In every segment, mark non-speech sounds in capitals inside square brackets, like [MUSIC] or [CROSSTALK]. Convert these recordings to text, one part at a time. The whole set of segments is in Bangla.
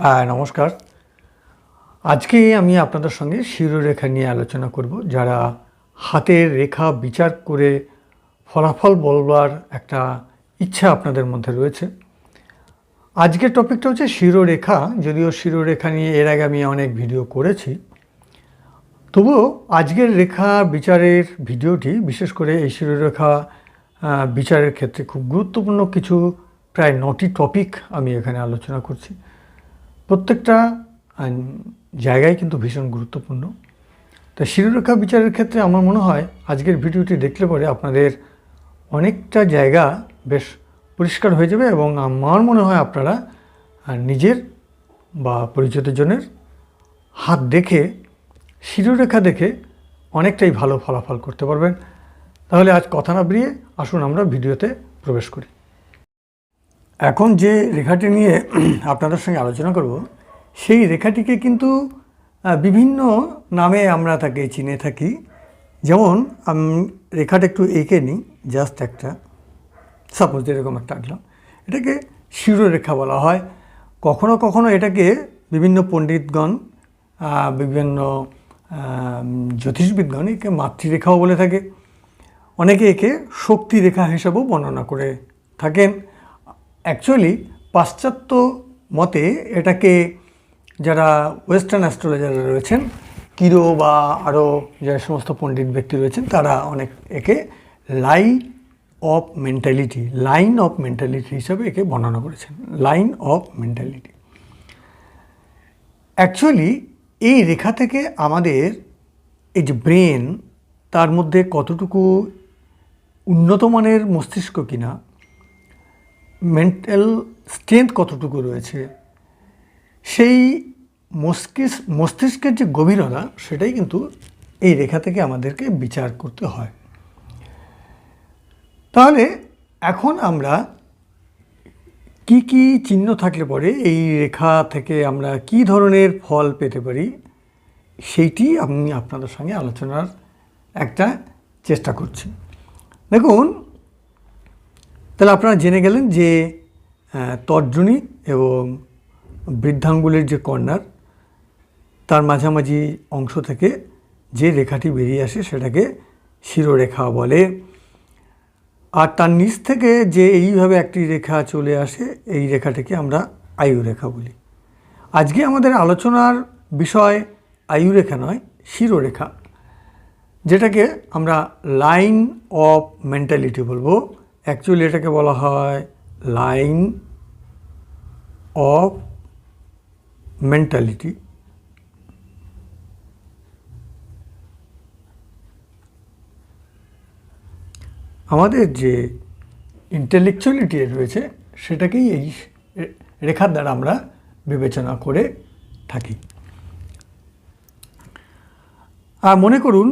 হ্যাঁ নমস্কার। আজকে আমি আপনাদের সঙ্গে শিরোরেখা নিয়ে আলোচনা করব, যারা হাতের রেখা বিচার করে ফলাফল বলবার একটা ইচ্ছা আপনাদের মধ্যে রয়েছে। আজকের টপিকটা হচ্ছে শিরোরেখা, যদিও শিরোরেখা নিয়ে এর আগে আমি অনেক ভিডিও করেছি। তবুও আজকের রেখা বিচারের ভিডিওটি, বিশেষ করে এই শিরোরেখা বিচারের ক্ষেত্রে খুব গুরুত্বপূর্ণ কিছু প্রায় নটি টপিক আমি এখানে আলোচনা করছি। প্রত্যেকটা জায়গায় কিন্তু ভীষণ গুরুত্বপূর্ণ। তা শিরোরেখা বিচারের ক্ষেত্রে আমার মনে হয়, আজকের ভিডিওটি দেখলে পরে আপনাদের অনেকটা জায়গা বেশ পরিষ্কার হয়ে যাবে এবং আমার মনে হয় আপনারা নিজের বা পরিচিতজনের হাত দেখে, শিরোরেখা দেখে অনেকটাই ভালো ফলাফল করতে পারবেন। তাহলে আজ কথা না বেরিয়ে আসুন আমরা ভিডিওতে প্রবেশ করি। এখন যে রেখাটি নিয়ে আপনাদের সঙ্গে আলোচনা করব, সেই রেখাটিকে কিন্তু বিভিন্ন নামে আমরা তাকে চিনে থাকি। যেমন, আমি রেখাটা একটু এঁকে নিই, জাস্ট একটা। সাপোজ এরকম একটা আঁকলাম। এটাকে শিরোরেখা বলা হয়। কখনো কখনো এটাকে বিভিন্ন পণ্ডিতগণ বিভিন্ন জ্যোতিষবিদগণ একে মাতৃরেখাও বলে থাকে। অনেকে একে শক্তি রেখা হিসাবেও বর্ণনা করে থাকেন। অ্যাকচুয়ালি পাশ্চাত্য মতে এটাকে যারা ওয়েস্টার্ন অ্যাস্ট্রোলজার রয়েছেন, কিরো বা আরও যে সমস্ত পণ্ডিত ব্যক্তি রয়েছেন, তারা অনেক একে line of mentality line of mentality হিসাবে একে বর্ণনা করেছেন। লাইন অফ মেন্টালিটি অ্যাকচুয়ালি এই রেখা থেকে আমাদের এই যে ব্রেন তার মধ্যে কতটুকু উন্নত মানের মস্তিষ্ক কিনা মেন্টাল স্ট্রেংথ কতটুকু রয়েছে? সেই মস্তিষ্ক, মস্তিষ্কের যে গভীরতা, সেটাই কিন্তু এই রেখা থেকে আমাদেরকে বিচার করতে হয়। তাহলে এখন আমরা কি কি চিহ্ন থাকলে পরে এই রেখা থেকে আমরা কি ধরনের ফল পেতে পারি, সেইটি আমি আপনাদের সঙ্গে আলোচনার একটা চেষ্টা করছি। দেখুন তাহলে আপনারা জেনে গেলেন যে তর্জনী এবং বৃদ্ধাঙ্গুলের যে কর্নার, তার মাঝামাঝি অংশ থেকে যে রেখাটি বেরিয়ে আসে সেটাকে শিরোরেখা বলে। আর তার নিচ থেকে যে এইভাবে একটি রেখা চলে আসে, এই রেখাটিকে আমরা আয়ু রেখা বলি। আজকে আমাদের আলোচনার বিষয় আয়ু রেখা নয়, শিরোরেখা, যেটাকে আমরা লাইন অফ মেন্টালিটি বলব। অ্যাকচুয়ালি এটাকে বলা হয় লাইন অফ মেন্টালিটি আমাদের যে ইন্টেলেকচুয়ালিটি রয়েছে, সেটাকেই এই রেখার দ্বারা আমরা বিবেচনা করে থাকি। আর মনে করুন,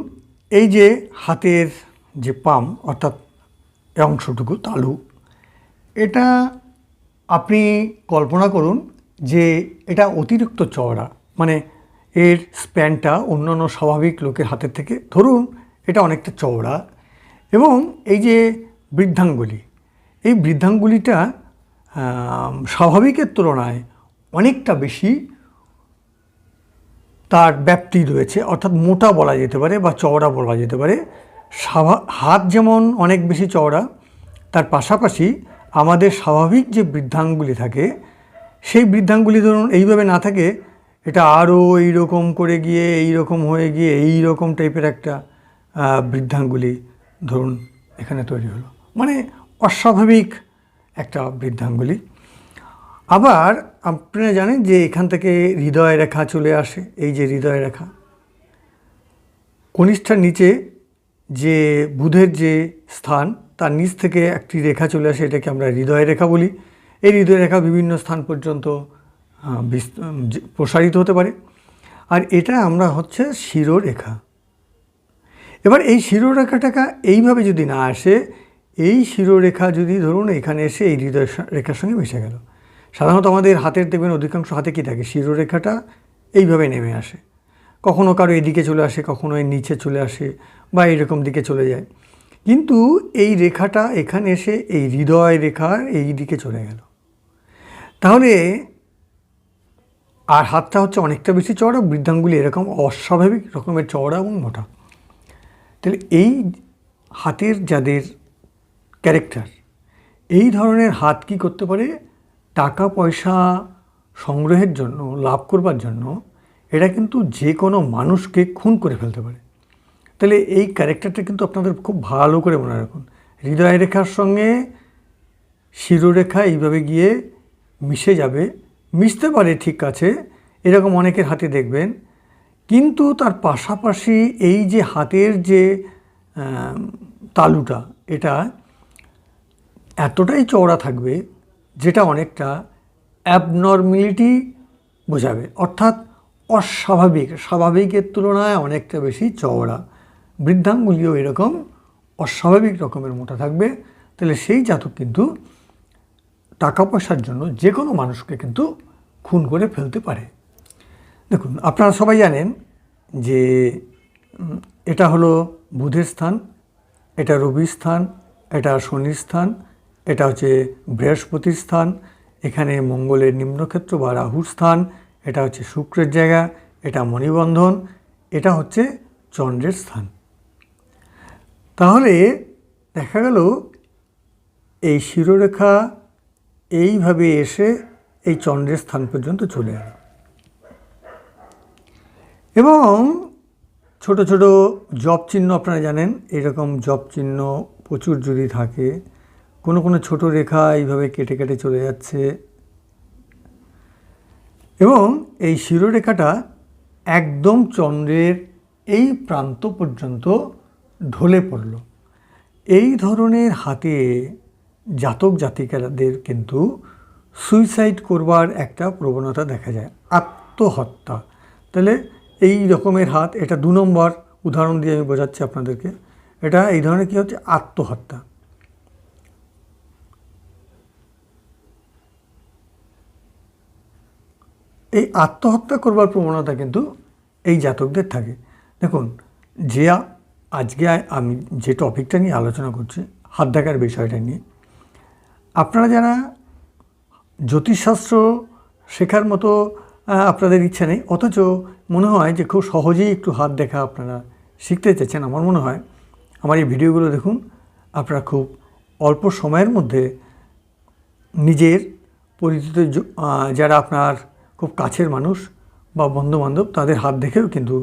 এই যে হাতের যে পাম, অর্থাৎ এই অংশটুকু, তালু। এটা আপনি কল্পনা করুন যে এটা অতিরিক্ত চওড়া। মানে এর স্প্যানটা অন্যান্য স্বাভাবিক লোকের হাতের থেকে, ধরুন এটা অনেকটা চওড়া। এবং এই যে বৃদ্ধাঙ্গুলি, এই বৃদ্ধাঙ্গুলিটা স্বাভাবিকের তুলনায় অনেকটা বেশি তার ব্যাপ্তি রয়েছে, অর্থাৎ মোটা বলা যেতে পারে বা চওড়া বলা যেতে পারে। হাত যেমন অনেক বেশি চওড়া, তার পাশাপাশি আমাদের স্বাভাবিক যে বৃদ্ধাঙ্গুলি থাকে, সেই বৃদ্ধাঙ্গুলি ধরুন এইভাবে না থাকে, এটা আরও এইরকম করে গিয়ে এই রকম হয়ে গিয়ে এই রকম টাইপের একটা বৃদ্ধাঙ্গুলি ধরুন এখানে তৈরি হলো। মানে অস্বাভাবিক একটা বৃদ্ধাঙ্গুলি। আবার আপনারা জানেন যে এখান থেকে হৃদয় রেখা চলে আসে, এই যে হৃদয় রেখা। কনিষ্ঠার নিচে যে বুধের যে স্থান, তার নিচ থেকে একটি রেখা চলে আসে, এটাকে আমরা হৃদয় রেখা বলি। এই হৃদয় রেখা বিভিন্ন স্থান পর্যন্ত প্রসারিত হতে পারে। আর এটা আমরা হচ্ছে শিরোরেখা। এবার এই শিরোরেখাটাকা এইভাবে যদি না আসে, এই শিরোরেখা যদি ধরুন এখানে এসে এই হৃদয় রেখার সঙ্গে মিশে গেল। সাধারণত আমাদের হাতের দেখবেন অধিকাংশ হাতে কী থাকে? শিরোরেখাটা এইভাবে নেমে আসে। কখনো কারও এদিকে চলে আসে, কখনো এর নিচে চলে আসে বা এরকম দিকে চলে যায়। কিন্তু এই রেখাটা এখানে এসে এই হৃদয় রেখার এই দিকে চলে গেল। তাহলে আর হাতটা হচ্ছে অনেকটা বেশি চওড়া, বৃদ্ধাঙ্গুলি এরকম অস্বাভাবিক রকমের চওড়া এবং মোটা। তাহলে এই হাতের যাদের ক্যারেক্টার, এই ধরনের হাত কি করতে পারে? টাকা পয়সা সংগ্রহের জন্য, লাভ করবার জন্য এটা কিন্তু যে কোনো মানুষকে খুন করে ফেলতে পারে। তাহলে এই ক্যারেক্টারটা কিন্তু আপনাদের খুব ভালো করে মনে রাখুন। হৃদয় রেখার সঙ্গে শিরোরেখা এইভাবে গিয়ে মিশে যাবে, মিশতে পারে ঠিক আছে, এরকম অনেকের হাতে দেখবেন। কিন্তু তার পাশাপাশি এই যে হাতের যে তালুটা, এটা এতটাই চওড়া থাকবে, যেটা অনেকটা অ্যাবনর্মিলিটি বোঝাবে। অর্থাৎ অস্বাভাবিক, স্বাভাবিকের তুলনায় অনেকটা বেশি চওড়া। বৃদ্ধাঙ্গুলিও এরকম অস্বাভাবিক রকমের মোটা থাকবে। তাহলে সেই জাতক কিন্তু টাকা পয়সার জন্য যে কোনো মানুষকে কিন্তু খুন করে ফেলতে পারে। দেখুন, আপনারা সবাই জানেন যে এটা হলো বুধের স্থান, এটা রবির স্থান, এটা শনির স্থান, এটা হচ্ছে বৃহস্পতির স্থান, এখানে মঙ্গলের নিম্নক্ষেত্র বা রাহুর স্থান, এটা হচ্ছে শুক্রের জায়গা, এটা মণিবন্ধন, এটা হচ্ছে চন্দ্রের স্থান। তাহলে দেখা গেল এই শিরোরেখা এইভাবে এসে এই চন্দ্রের স্থান পর্যন্ত চলে গেল এবং ছোট ছোট জব চিহ্ন আপনারা জানেন, এরকম জব চিহ্ন প্রচুর যদি থাকে, কোনো কোনো ছোট রেখা এইভাবে কেটে কেটে চলে যাচ্ছে। এবং এই শিরোরেখাটা একদম চন্দ্রের এই প্রান্ত পর্যন্ত ঢলে পড়ল। এই ধরনের হাতে জাতক জাতিকাদের কিন্তু সুইসাইড করবার একটা প্রবণতা দেখা যায়, আত্মহত্যা। তাহলে এই রকমের হাত, এটা দু নম্বর উদাহরণ দিয়ে আমি বোঝাচ্ছি আপনাদেরকে। এটা এই ধরনের কী হচ্ছে? আত্মহত্যা। এই আত্মহত্যা করবার প্রবণতা কিন্তু এই জাতকদের থাকে। দেখুন, যে আজকে আমি যে টপিকটা নিয়ে আলোচনা করছি হাত দেখার বিষয়টা নিয়ে, আপনারা যারা জ্যোতিষশাস্ত্র শেখার মতো আপনাদের ইচ্ছা নেই, অথচ মনে হয় যে খুব সহজেই একটু হাত দেখা আপনারা শিখতে চাইছেন আমার মনে হয়, আমার এই ভিডিওগুলো দেখুন, আপনারা খুব অল্প সময়ের মধ্যে নিজের পরিচিত যারা আপনার খুব কাছের মানুষ বা বন্ধুবান্ধব, তাদের হাত দেখেও কিন্তু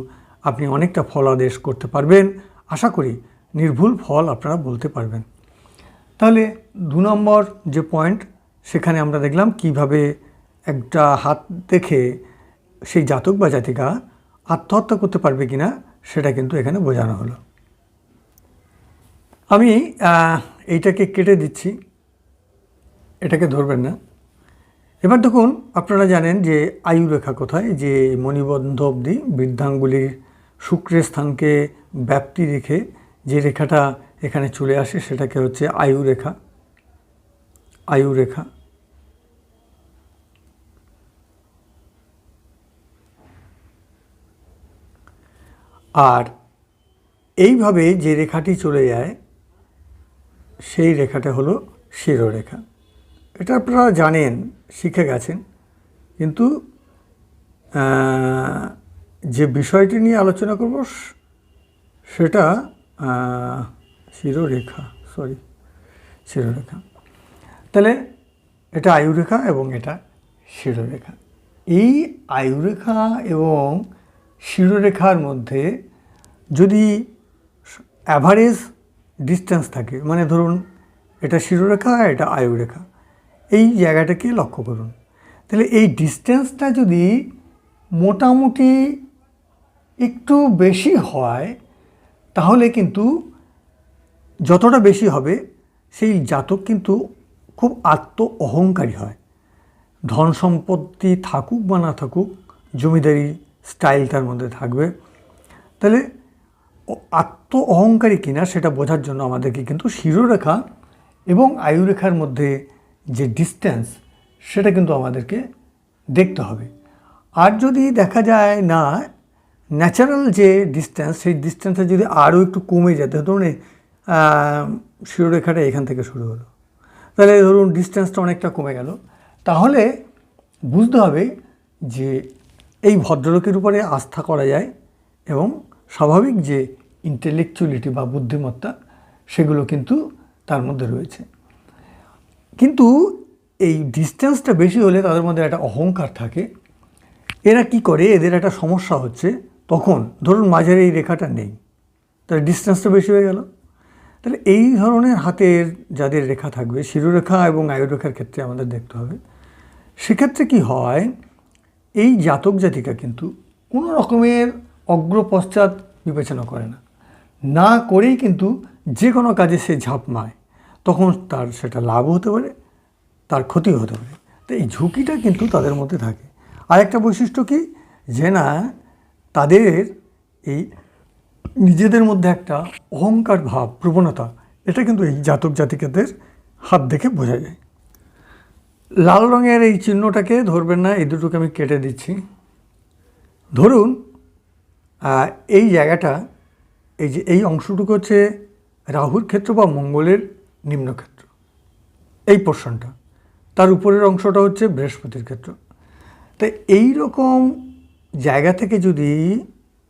আপনি অনেকটা ফলাদেশ করতে পারবেন। আশা করি নির্ভুল ফল আপনারা বলতে পারবেন। তাহলে দু নম্বর যে পয়েন্ট সেখানে আমরা দেখলাম কীভাবে একটা হাত দেখে সেই জাতক বা জাতিকা আত্মহত্যা করতে পারবে কি না সেটা কিন্তু এখানে বোঝানো হলো। আমি এইটাকে কেটে দিচ্ছি। এটাকে ধরবেন না। এবার দেখুন, আপনারা জানেন যে আয়ু রেখা কোথায়, যে মণিবন্ধ অবধি বৃদ্ধাঙ্গুলির শুক্রের স্থানকে ব্যাপ্তি রেখে যে রেখাটা এখানে চলে আসে সেটাকে হচ্ছে আয়ু রেখা। আয়ু রেখা। আর এইভাবে যে রেখাটি চলে যায়, সেই রেখাটা হলো শিরোরেখা। এটা আপনারা জানেন, শিখে গেছেন। কিন্তু যে বিষয়টি নিয়ে আলোচনা করব সেটা শিরোরেখা সরি শিরোরেখা। তাহলে এটা আয়ুরেখা এবং এটা শিরোরেখা। এই আয়ুরেখা এবং শিরোরেখার মধ্যে যদি অ্যাভারেজ ডিস্টেন্স থাকে মানে ধরুন এটা শিরোরেখা, এটা আয়ুরেখা, এই জায়গাটাকে লক্ষ্য করুন। তাহলে এই ডিস্টেন্সটা যদি মোটামুটি একটু বেশি হয় তাহলে কিন্তু যতটা বেশি হবে, সেই জাতক কিন্তু খুব আত্ম অহংকারী হয়। ধন সম্পত্তি থাকুক বা না থাকুক, জমিদারি স্টাইল তার মধ্যে থাকবে। তাহলে আত্ম অহংকারী কিনা সেটা বোঝার জন্য আমাদেরকে কিন্তু শিরোরেখা এবং আয়ুরেখার মধ্যে যে ডিস্টেন্স সেটা কিন্তু আমাদেরকে দেখতে হবে। আর যদি দেখা যায় না ন্যাচারাল যে ডিস্টেন্স সেই ডিস্টেন্সটা যদি আরও একটু কমে যায় তো ধরুন শিরোরেখাটা এখান থেকে শুরু হলো। তাহলে ধরুন ডিস্টেন্সটা অনেকটা কমে গেল। তাহলে বুঝতে হবে যে এই ভদ্রলোকের উপরে আস্থা করা যায় এবং স্বাভাবিক যে ইন্টেলেকচুয়ালিটি বা বুদ্ধিমত্তা, সেগুলো কিন্তু তার মধ্যে রয়েছে। কিন্তু এই ডিস্টেন্সটা বেশি হলে তাদের মধ্যে একটা অহংকার থাকে। এরা কি করে? এদের একটা সমস্যা হচ্ছে তখন ধরুন মাঝের এই রেখাটা নেই, তাহলে ডিস্টেন্সটা বেশি হয়ে গেল। তাহলে এই ধরনের হাতের যাদের রেখা থাকবে, শিরোরেখা এবং আয়ুরেখার ক্ষেত্রে আমাদের দেখতে হবে, সেক্ষেত্রে কি হয়, এই জাতক জাতিকা কিন্তু কোনো রকমের অগ্রপশ্চাৎ বিবেচনা করে না। না করেই কিন্তু যে কোনো কাজে সে ঝাঁপ মায় তখন তার সেটা লাভ হতে পারে, তার ক্ষতি হতে পারে। তো এই ঝুঁকিটা কিন্তু তাদের মধ্যে থাকে। আর একটা বৈশিষ্ট্য কি? যে না তাদের এই নিজেদের মধ্যে একটা অহংকার ভাব, প্রবণতা, এটা কিন্তু এই জাতক জাতিকাদের হাত দেখে বোঝা যায়। লাল রঙের এই চিহ্নটাকে ধরবেন না, এই দুটোকে আমি কেটে দিচ্ছি। ধরুন এই জায়গাটা, এই যে, এই অংশটুকু হচ্ছে রাহুর ক্ষেত্র বা মঙ্গলের নিম্নক্ষেত্র, এই পোর্শনটা তার উপরের অংশটা হচ্ছে বৃহস্পতির ক্ষেত্র। তাই এই রকম জায়গা থেকে যদি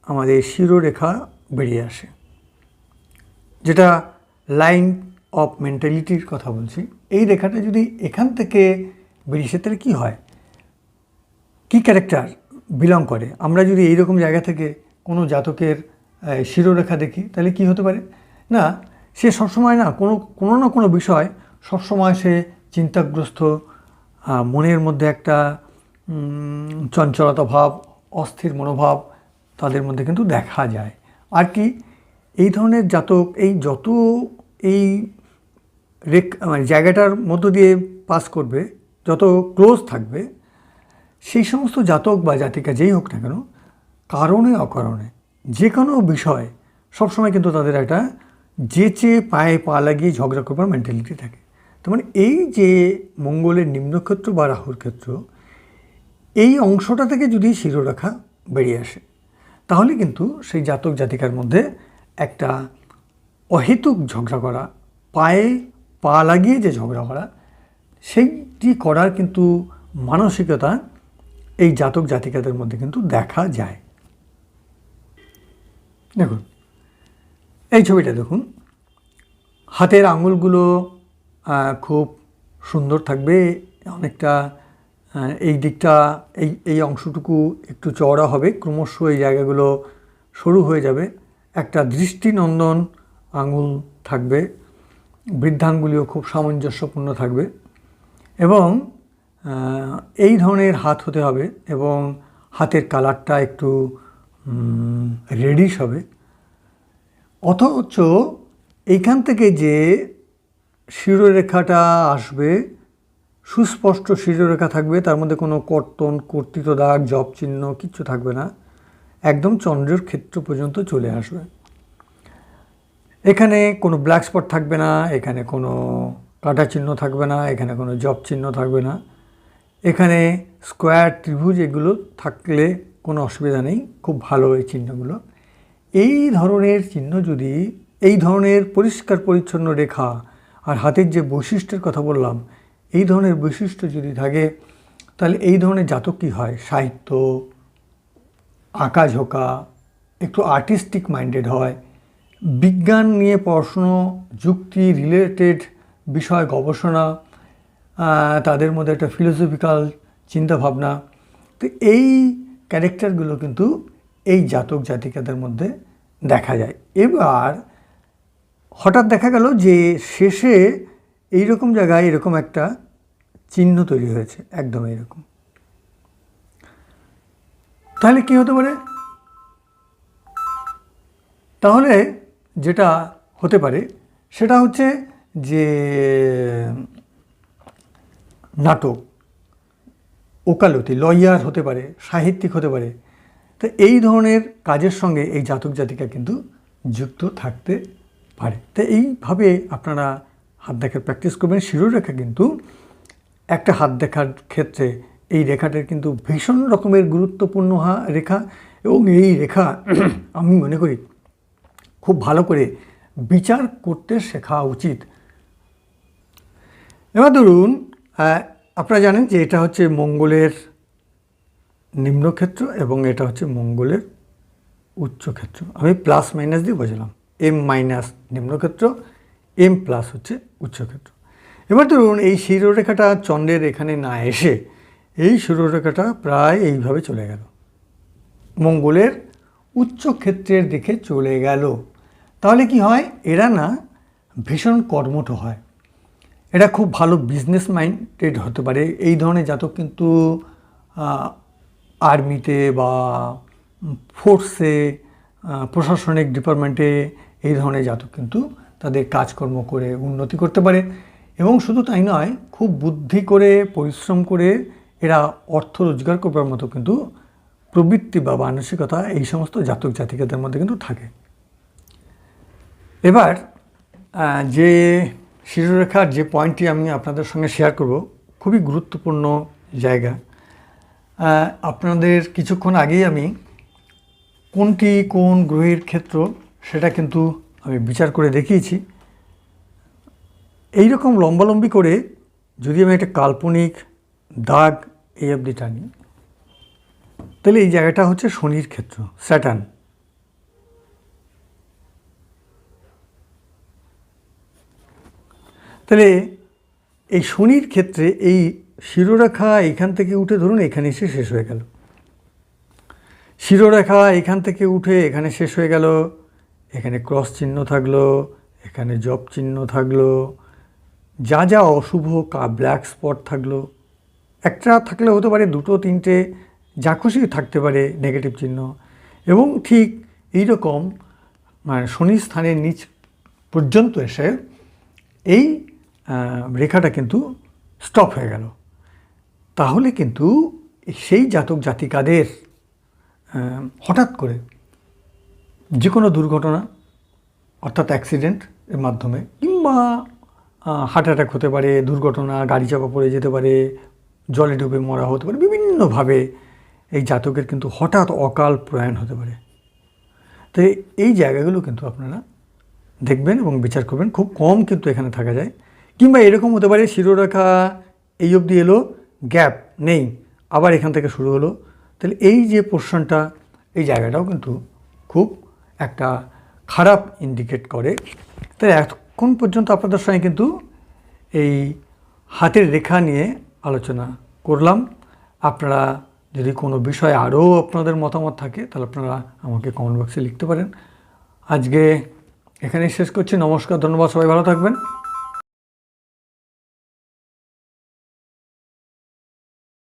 আমাদের শিরোরেখা বেরিয়ে আসে, যেটা লাইন অফ মেন্টালিটির কথা বলছি, এই রেখাটা যদি এখান থেকে বেরিয়ে তাহলে কী হয়? কী ক্যারেক্টার বিলং করে? আমরা যদি এই রকম জায়গা থেকে কোনো জাতকের শিরোরেখা দেখি, তাহলে কি হতে পারে? না, সে সবসময় না, কোনো কোনো না কোনো বিষয় সবসময় সে চিন্তাগ্রস্ত মনের মধ্যে একটা চঞ্চলতা ভাব অস্থির মনোভাব তাদের মধ্যে কিন্তু দেখা যায়। আর কি, এই ধরনের জাতক, এই যত এই রেক মানে জায়গাটার মধ্য দিয়ে পাস করবে, যত ক্লোজ থাকবে, সেই সমস্ত জাতক বা জাতিকা যেই হোক না কেন, কারণে অকারণে যে কোনো বিষয়, সবসময় কিন্তু তাদের একটা যেচে পায়ে পা লাগিয়ে ঝগড়া করবার মেন্টালিটি থাকে। তার মানে এই যে মঙ্গলের নিম্নক্ষেত্র বা রাহুর ক্ষেত্র এই অংশটা থেকে যদি শিরোরেখা বেরিয়ে আসে, তাহলে কিন্তু সেই জাতক জাতিকার মধ্যে একটা অহেতুক ঝগড়া করা, পায়ে পা লাগিয়ে যে ঝগড়া করা, সেইটি করার কিন্তু মানসিকতা এই জাতক জাতিকাদের মধ্যে কিন্তু দেখা যায়। দেখুন, এই ছবিটা দেখুন। হাতের আঙুলগুলো খুব সুন্দর থাকবে, অনেকটা এই দিকটা, এই এই অংশটুকু একটু চওড়া হবে, ক্রমশ এই জায়গাগুলো সরু হয়ে যাবে। একটা দৃষ্টিনন্দন আঙুল থাকবে, বৃদ্ধাঙ্গুলিও খুব সামঞ্জস্যপূর্ণ থাকবে। এবং এই ধরনের হাত হতে হবে এবং হাতের কালারটা একটু রেডিশ হবে। অথচ এইখান থেকে যে শিরোরেখাটা আসবে সুস্পষ্ট শিরোরেখা থাকবে, তার মধ্যে কোনো কর্তন, কর্তৃত দাগ, জব চিহ্ন কিচ্ছু থাকবে না। একদম চন্দ্রের ক্ষেত্র পর্যন্ত চলে আসবে। এখানে কোনো ব্ল্যাক স্পট থাকবে না, এখানে কোনো কাটা চিহ্ন থাকবে না, এখানে কোনো জব চিহ্ন থাকবে না। এখানে স্কোয়ার ত্রিভুজ এগুলো থাকলে কোনো অসুবিধা নেই, খুব ভালো এই চিহ্নগুলো। এই ধরনের চিহ্ন যদি, এই ধরনের পরিষ্কার পরিচ্ছন্ন রেখা আর হাতের যে বৈশিষ্ট্যের কথা বললাম এই ধরনের বৈশিষ্ট্য যদি থাকে, তাহলে এই ধরনের জাতক কী হয়? সাহিত্য, আঁকা ঝোঁকা, একটু আর্টিস্টিক মাইন্ডেড হয়, বিজ্ঞান নিয়ে পড়াশুনো যুক্তি রিলেটেড বিষয়, গবেষণা তাদের মধ্যে একটা ফিলোসফিক্যাল চিন্তাভাবনা, তো এই ক্যারেক্টারগুলো কিন্তু এই জাতক জাতিকাদের মধ্যে দেখা যায়। এবার হঠাৎ দেখা গেল যে শেষে এই রকম জায়গায় এরকম একটা চিহ্ন তৈরি হয়েছে, একদম এরকম তাহলে কি হতে পারে? তাহলে যেটা হতে পারে, সেটা হচ্ছে যে নাটক, ওকালতি, লয়ার হতে পারে, সাহিত্যিক হতে পারে, তো এই ধরনের কাজের সঙ্গে এই জাতক জাতিকা কিন্তু যুক্ত থাকতে পারে। তো এইভাবে আপনারা হাত দেখার প্র্যাকটিস করবেন। শিরোরেখা কিন্তু একটা হাত দেখার ক্ষেত্রে এই রেখাটার কিন্তু ভীষণ রকমের গুরুত্বপূর্ণ রেখা এবং এই রেখা [CLEARS THROAT] আমি মনে করি খুব ভালো করে বিচার করতে শেখা উচিত। এবার ধরুন আপনারা জানেন যে এটা হচ্ছে মঙ্গলের নিম্নক্ষেত্র এবং এটা হচ্ছে মঙ্গলের উচ্চক্ষেত্র। আমি প্লাস মাইনাস দিয়ে বোঝালাম। এম মাইনাস নিম্নক্ষেত্র এম প্লাস হচ্ছে উচ্চক্ষেত্র। এবার ধরুন এই শিরোরেখাটা চন্দ্রের এখানে না এসে এই শিরোরেখাটা প্রায় এইভাবে চলে গেল। মঙ্গলের উচ্চক্ষেত্রের দিকে চলে গেল। তাহলে কি হয়? এরা না ভীষণ কর্মঠ হয়। এটা খুব ভালো বিজনেস মাইন্ডেড হতে পারে। এই ধরনের জাতক কিন্তু আর্মিতে বা ফোর্সে প্রশাসনিক ডিপার্টমেন্টে এই ধরনের জাতক কিন্তু তাদের কাজকর্ম করে উন্নতি করতে পারে। এবং শুধু তাই নয়, খুব বুদ্ধি করে, পরিশ্রম করে এরা অর্থ রোজগার করবার মতো কিন্তু প্রবৃত্তি বা মানসিকতা এই সমস্ত জাতক জাতিকাদের মধ্যে কিন্তু থাকে। এবার যে শিরোরেখার যে পয়েন্টটি আমি আপনাদের সঙ্গে শেয়ার করব, খুবই গুরুত্বপূর্ণ জায়গা। আপনাদের কিছুক্ষণ আগেই আমি কোনটি কোন গ্রহের ক্ষেত্র সেটা কিন্তু আমি বিচার করে দেখিয়েছি। এই রকম লম্বালম্বি করে যদি আমি একটা কাল্পনিক দাগ এই অবধি টানি, তাহলে এই জায়গাটা হচ্ছে শনির ক্ষেত্র, স্যাটার্ন। তাহলে এই শনির ক্ষেত্রে এই শিরোরেখা এখান থেকে উঠে ধরুন এখানে এসে শেষ হয়ে গেল। শিরোরেখা এখান থেকে উঠে এখানে শেষ হয়ে গেল। এখানে ক্রস চিহ্ন থাকল, এখানে জব চিহ্ন থাকল, যা যা অশুভ কা ব্ল্যাক স্পট থাকল। একটা থাকলে হতে পারে, দুটো, তিনটে, যা খুশি থাকতে পারে নেগেটিভ চিহ্ন। এবং ঠিক এই রকম মানে শনি স্থানের নিচ পর্যন্ত এসে এই রেখাটা কিন্তু স্টপ হয়ে গেল। তাহলে কিন্তু সেই জাতক জাতিকাদের হঠাৎ করে যে কোনো দুর্ঘটনা, অর্থাৎ অ্যাক্সিডেন্ট এর মাধ্যমে, কিংবা হার্ট অ্যাটাক হতে পারে, দুর্ঘটনা, গাড়ি চাপা পড়ে যেতে পারে, জলে ডুবে মরা হতে পারে, বিভিন্নভাবে এই জাতকের কিন্তু হঠাৎ অকাল প্রয়াণ হতে পারে। তো এই জায়গাগুলো কিন্তু আপনারা দেখবেন এবং বিচার করবেন, খুব কম কিন্তু এখানে থাকা যায়। কিংবা এরকম হতে পারে, শিরোরেখা এই অবধি এলো গ্যাপ নেই, আবার এখান থেকে শুরু হলো। তাহলে এই যে পোর্শনটা এই জায়গাটাও কিন্তু খুব একটা খারাপ ইন্ডিকেট করে। তাই এতক্ষণ পর্যন্ত আপনাদের সঙ্গে কিন্তু এই হাতের রেখা নিয়ে আলোচনা করলাম। আপনারা যদি কোনো বিষয়ে আরও আপনাদের মতামত থাকে, তাহলে আপনারা আমাকে কমেন্ট বক্সে লিখতে পারেন। আজকে এখানেই শেষ করছি। নমস্কার, ধন্যবাদ, সবাই ভালো থাকবেন।